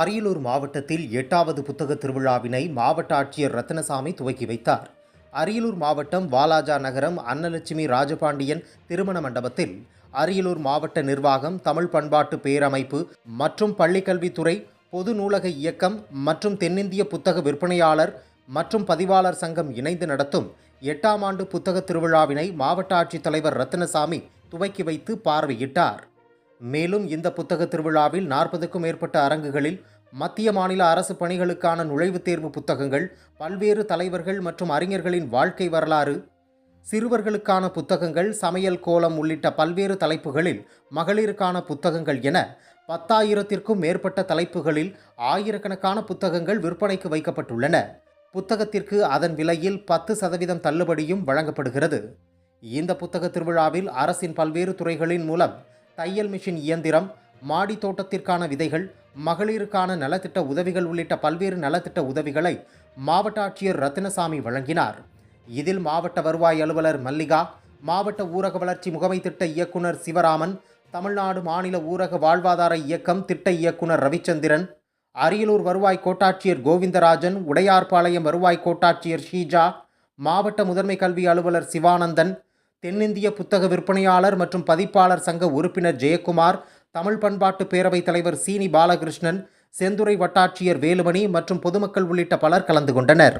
அரியலூர் மாவட்டத்தில் எட்டாவது புத்தக திருவிழாவினை மாவட்ட ஆட்சியர் ரத்னசாமி துவக்கி வைத்தார். அரியலூர் மாவட்டம் வாலாஜா நகரம் அன்னலட்சுமி ராஜபாண்டியன் திருமண மண்டபத்தில் அரியலூர் மாவட்ட நிர்வாகம் தமிழ் பண்பாட்டு பேரமைப்பு மற்றும் பள்ளிக்கல்வித்துறை பொது நூலக இயக்கம் மற்றும் தென்னிந்திய புத்தக விற்பனையாளர் மற்றும் பதிவாளர் சங்கம் இணைந்து நடத்தும் எட்டாம் ஆண்டு புத்தக திருவிழாவினை மாவட்ட ஆட்சித்தலைவர் ரத்தினசாமி துவக்கி வைத்து பார்வையிட்டார். மேலும் இந்த புத்தக திருவிழாவில் நாற்பதுக்கும் மேற்பட்ட அரங்குகளில் மத்திய மாநில அரசு பணிகளுக்கான நுழைவுத் தேர்வு புத்தகங்கள் பல்வேறு தலைவர்கள் மற்றும் அறிஞர்களின் வாழ்க்கை வரலாறு சிறுவர்களுக்கான புத்தகங்கள் சமையல் கோலம் உள்ளிட்ட பல்வேறு தலைப்புகளில் மகளிருக்கான புத்தகங்கள் என பத்தாயிரத்திற்கும் மேற்பட்ட தலைப்புகளில் ஆயிரக்கணக்கான புத்தகங்கள் விற்பனைக்கு வைக்கப்பட்டுள்ளன. புத்தகத்திற்கு அதன் விலையில் பத்து சதவீதம் தள்ளுபடியும் வழங்கப்படுகிறது. இந்த புத்தக திருவிழாவில் அரசின் பல்வேறு துறைகளின் மூலம் தையல் மிஷின் இயந்திரம் மாடி தோட்டத்திற்கான விதைகள் மகளிருக்கான நலத்திட்ட உதவிகள் உள்ளிட்ட பல்வேறு நலத்திட்ட உதவிகளை மாவட்ட ஆட்சியர் ரத்தினசாமி வழங்கினார். இதில் மாவட்ட வருவாய் அலுவலர் மல்லிகா மாவட்ட ஊரக வளர்ச்சி முகமை திட்ட இயக்குனர் சிவராமன் தமிழ்நாடு மாநில ஊரக வாழ்வாதார இயக்கம் திட்ட இயக்குனர் ரவிச்சந்திரன் அரியலூர் வருவாய் கோட்டாட்சியர் கோவிந்தராஜன் உடையார்பாளையம் வருவாய் கோட்டாட்சியர் ஷீஜா மாவட்ட முதன்மை கல்வி அலுவலர் சிவானந்தன் தென்னிந்திய புத்தக விற்பனையாளர் மற்றும் பதிப்பாளர் சங்க உறுப்பினர் ஜெயக்குமார் தமிழ் பண்பாட்டு பேரவைத் தலைவர் சீனி பாலகிருஷ்ணன் செந்துறை வட்டாட்சியர் வேலுமணி மற்றும் பொதுமக்கள் உள்ளிட்ட பலர் கலந்து கொண்டனர்.